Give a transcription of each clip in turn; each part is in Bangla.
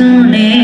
森林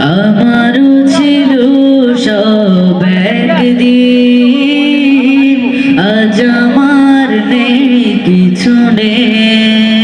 আমারও ছিল সব একদিন। আজ আমার নেই কিছু নেই।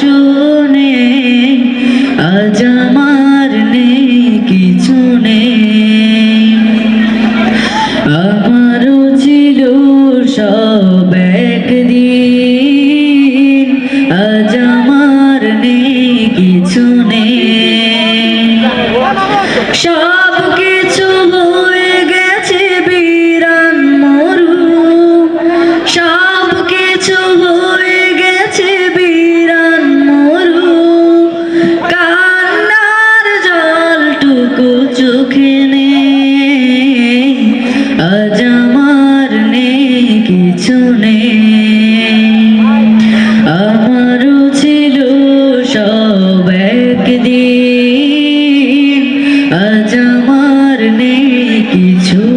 শুনে, আজ আমার নেই কিছু নেই। আমার ছিল সব একদিন, আজ আমার নেই কিছু নেই। সব আজ আমার নেই কিছু।